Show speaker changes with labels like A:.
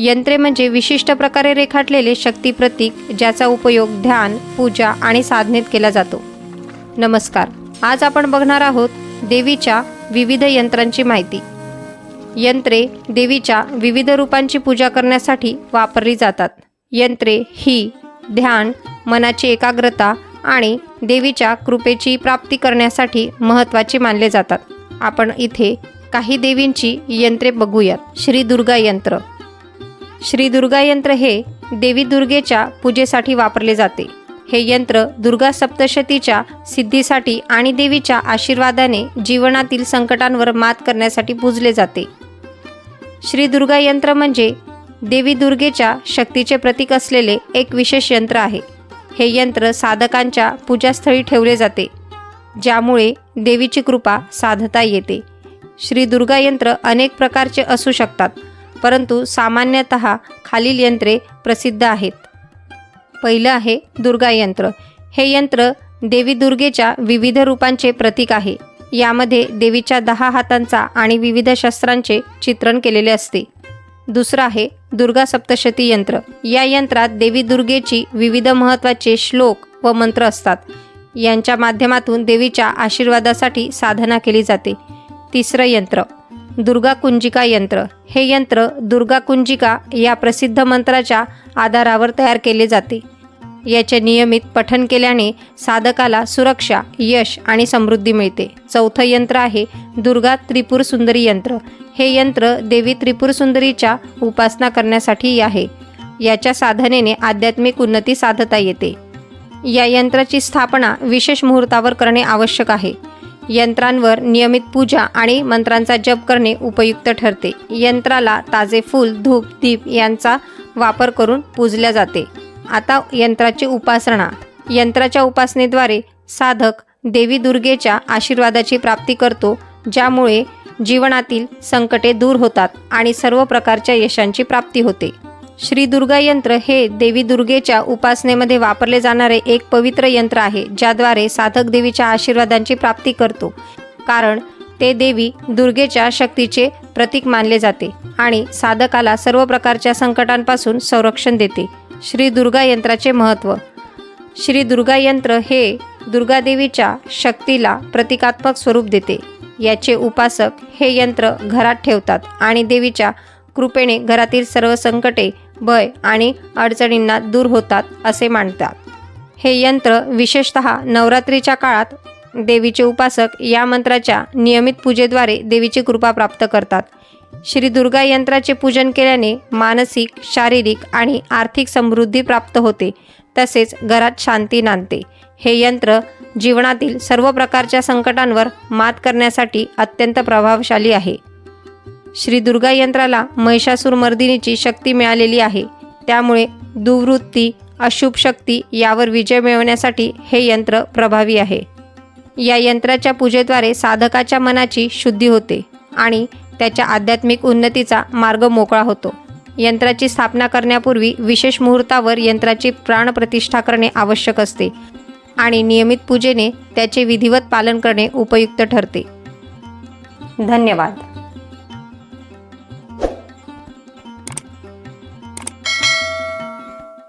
A: यंत्रे म्हणजे विशिष्ट प्रकारे रेखाटलेले शक्ती प्रतीक ज्याचा उपयोग ध्यान पूजा आणि साधनेत केला जातो. नमस्कार. आज आपण बघणार आहोत देवीच्या विविध यंत्रांची माहिती. यंत्रे देवीच्या विविध रूपांची पूजा करण्यासाठी वापरली जातात. यंत्रे ही ध्यान मनाची एकाग्रता आणि देवीच्या कृपेची प्राप्ती करण्यासाठी महत्त्वाची मानले जातात. आपण इथे काही देवींची यंत्रे बघूयात. श्री दुर्गा यंत्र. श्री दुर्गा यंत्र हे देवी दुर्गेच्या पूजेसाठी वापरले जाते. हे यंत्र दुर्गा सप्तशतीच्या सिद्धीसाठी आणि देवीच्या आशीर्वादाने जीवनातील संकटांवर मात करण्यासाठी पूजले जाते. श्री दुर्गा यंत्र म्हणजे देवी दुर्गेच्या शक्तीचे प्रतीक असलेले एक विशेष यंत्र आहे. हे यंत्र साधकांच्या पूजास्थळी ठेवले जाते. ज्यामुळे देवीची कृपा साधता येते. श्री दुर्गा यंत्र अनेक प्रकारचे असू शकतात. परंतु सामान्यतः खालील यंत्रे प्रसिद्ध आहेत. पहिलं आहे दुर्गा यंत्र. हे यंत्र देवी दुर्गेच्या विविध रूपांचे प्रतीक आहे. यामध्ये देवीच्या दहा हातांचा आणि विविध शस्त्रांचे चित्रण केलेले असते. दुसरं आहे दुर्गा सप्तशती यंत्र. या यंत्रात देवी दुर्गेची विविध महत्त्वाचे श्लोक व मंत्र असतात. यांच्या माध्यमातून देवीच्या आशीर्वादासाठी साधना केली जाते. तिसरं यंत्र. दुर्गा कुंजिका यंत्र. हे यंत्र दुर्गा कुंजिका या प्रसिद्ध मंत्राच्या आधारावर तयार केले जाते. याचे नियमित पठन केल्याने साधकाला सुरक्षा यश आणि समृद्धी मिळते. चौथं यंत्र आहे दुर्गा त्रिपुर सुंदरी यंत्र. हे यंत्र देवी त्रिपुर सुंदरीच्या उपासना करण्यासाठी आहे. याच्या साधनेने आध्यात्मिक उन्नती साधता येते. या यंत्राची स्थापना विशेष मुहूर्तावर करणे आवश्यक आहे. यंत्रांवर नियमित पूजा आणि मंत्रांचा जप करणे उपयुक्त ठरते. यंत्राला ताजे फूल धूप दीप यांचा वापर करून पूजल्या जाते. आता यंत्राची उपासना यंत्राच्या उपासनेद्वारे साधक देवी दुर्गेच्या आशीर्वादाची प्राप्ती करतो ज्यामुळे जीवनातील संकटे दूर होतात आणि सर्व प्रकारच्या यशांची प्राप्ती होते. श्री दुर्गा यंत्र हे देवी दुर्गेच्या उपासनेमध्ये वापरले जाणारे एक पवित्र यंत्र आहे ज्याद्वारे साधक देवीच्या आशीर्वादांची प्राप्ती करतो. कारण ते देवी दुर्गेच्या शक्तीचे प्रतीक मानले जाते आणि साधकाला सर्व प्रकारच्या संकटांपासून संरक्षण देते. श्री दुर्गा यंत्राचे महत्त्व. श्री दुर्गा यंत्र हे दुर्गादेवीच्या शक्तीला प्रतिकात्मक स्वरूप देते. याचे उपासक हे यंत्र घरात ठेवतात आणि देवीच्या कृपेने घरातील सर्व संकटे भय आणि अडचणींना दूर होतात असे मानतात. हे यंत्र विशेषत नवरात्रीच्या काळात देवीचे उपासक या मंत्राच्या नियमित पूजेद्वारे देवीची कृपा प्राप्त करतात. श्री दुर्गा यंत्राचे पूजन केल्याने मानसिक शारीरिक आणि आर्थिक समृद्धी प्राप्त होते. तसेच घरात शांती नांदते. हे यंत्र जीवनातील सर्व प्रकारच्या संकटांवर मात करण्यासाठी अत्यंत प्रभावशाली आहे. श्री दुर्गा यंत्राला महिषासूर मर्दिनीची शक्ती मिळालेली आहे. त्यामुळे दुवृत्ती अशुभ शक्ती यावर विजय मिळवण्यासाठी हे यंत्र प्रभावी आहे. या यंत्राच्या पूजेद्वारे साधकाच्या मनाची शुद्धी होते आणि त्याच्या आध्यात्मिक उन्नतीचा मार्ग मोकळा होतो. यंत्राची स्थापना करण्यापूर्वी विशेष मुहूर्तावर यंत्राची प्राणप्रतिष्ठा करणे आवश्यक असते आणि नियमित पूजेने त्याचे विधिवत पालन करणे उपयुक्त ठरते. धन्यवाद.